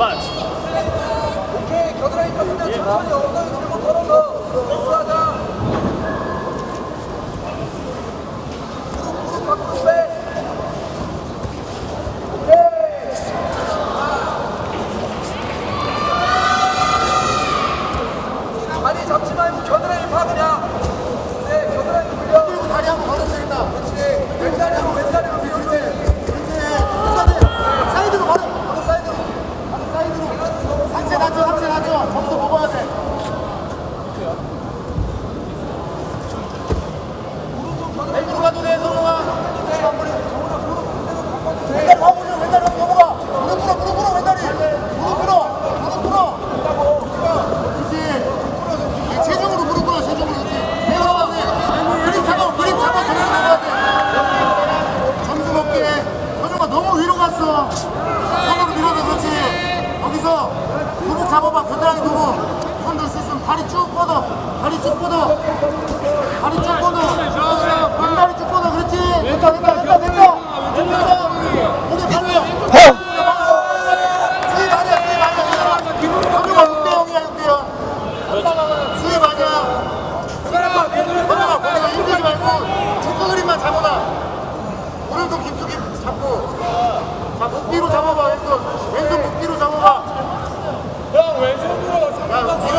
But. 오케이, 겨드랑이 떴으면 천천히 예. 엉덩이 여기서 그릇 잡아봐. 건드랑이 두고. 好好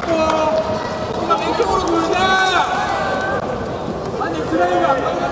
똑같아. 그냥 왼쪽으로 돌자. 아니, 드라이브 안 걸려.